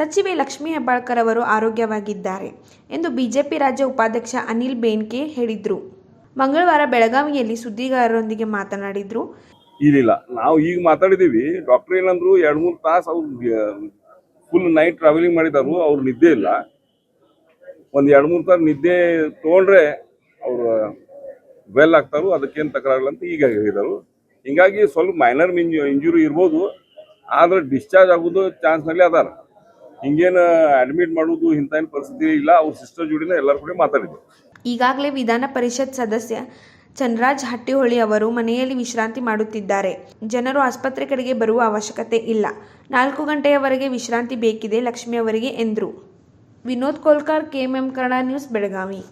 ಸಚಿವೆ ಲಕ್ಷ್ಮೀ ಹೆಬ್ಬಾಳ್ಕರ್ ಅವರು ಆರೋಗ್ಯವಾಗಿದ್ದಾರೆ ಎಂದು ಬಿಜೆಪಿ ರಾಜ್ಯ ಉಪಾಧ್ಯಕ್ಷ ಅನಿಲ್ ಬೇನ್ಕೆ ಹೇಳಿದರು. ಮಂಗಳವಾರ ಬೆಳಗಾವಿಯಲ್ಲಿ ಸುದ್ದಿಗಾರರೊಂದಿಗೆ ಮಾತನಾಡಿದ್ರು. ಇಲ್ಲಿಲ್ಲ ನಾವು ಈಗ ಮಾತಾಡಿದೀವಿ. ಡಾಕ್ಟರ್ ಏನಂದ್ರು ಎರಡ್ ಮೂರು ತಾಸು ಅವ್ರು ಫುಲ್ ನೈಟ್ ಟ್ರಾವೆಲಿಂಗ್ ಮಾಡಿದಾರು ಅವ್ರು ನಿದ್ದೆ ಇಲ್ಲ. ಒಂದ್ ಎರಡ್ ಮೂರು ತಾಸು ನಿದ್ದೆ ತಗೊಂಡ್ರೆ ಅವ್ರು ವೆಲ್ ಆಗ್ತಾರು, ಅದಕ್ಕೇನು ತಕರಾರಿಲ್ಲ ಅಂತ ಈಗ ಹೇಳಿದರು. ಹಿಂಗಾಗಿ ಸ್ವಲ್ಪ ಮೈನರ್ ಇಂಜುರಿ ಇರ್ಬೋದು, ಆದ್ರೆ ಡಿಸ್ಚಾರ್ಜ್ ಆಗೋದು ಚಾನ್ಸ್ನಲ್ಲಿ ಅದಾರ. ಹಿಂಗೇನು ಅಡ್ಮಿಟ್ ಮಾಡೋದು ಇಂಥ ಪರಿಸ್ಥಿತಿ ಇಲ್ಲ, ಅವ್ರ ಸಿಸ್ಟರ್ ಜೋಡಿನ ಎಲ್ಲರ ಕೂಡ ಮಾತಾಡಿದ್ರು ಈಗಾಗಲೇ ವಿಧಾನ ಪರಿಷತ್ ಸದಸ್ಯ ಚಂದ್ರಾಜ್ ಹಟ್ಟಿಹೊಳಿ ಅವರು ಮನೆಯಲ್ಲಿ ವಿಶ್ರಾಂತಿ ಮಾಡುತ್ತಿದ್ದಾರೆ. ಜನರು ಆಸ್ಪತ್ರೆ ಕಡೆಗೆ ಬರುವ ಅವಶ್ಯಕತೆ ಇಲ್ಲ. ನಾಲ್ಕು ಗಂಟೆಯವರೆಗೆ ವಿಶ್ರಾಂತಿ ಬೇಕಿದೆ ಲಕ್ಷ್ಮಿ ಅವರಿಗೆ ಎಂದರು. Vinod Kolkar, KMM Kannada news, Belagavi.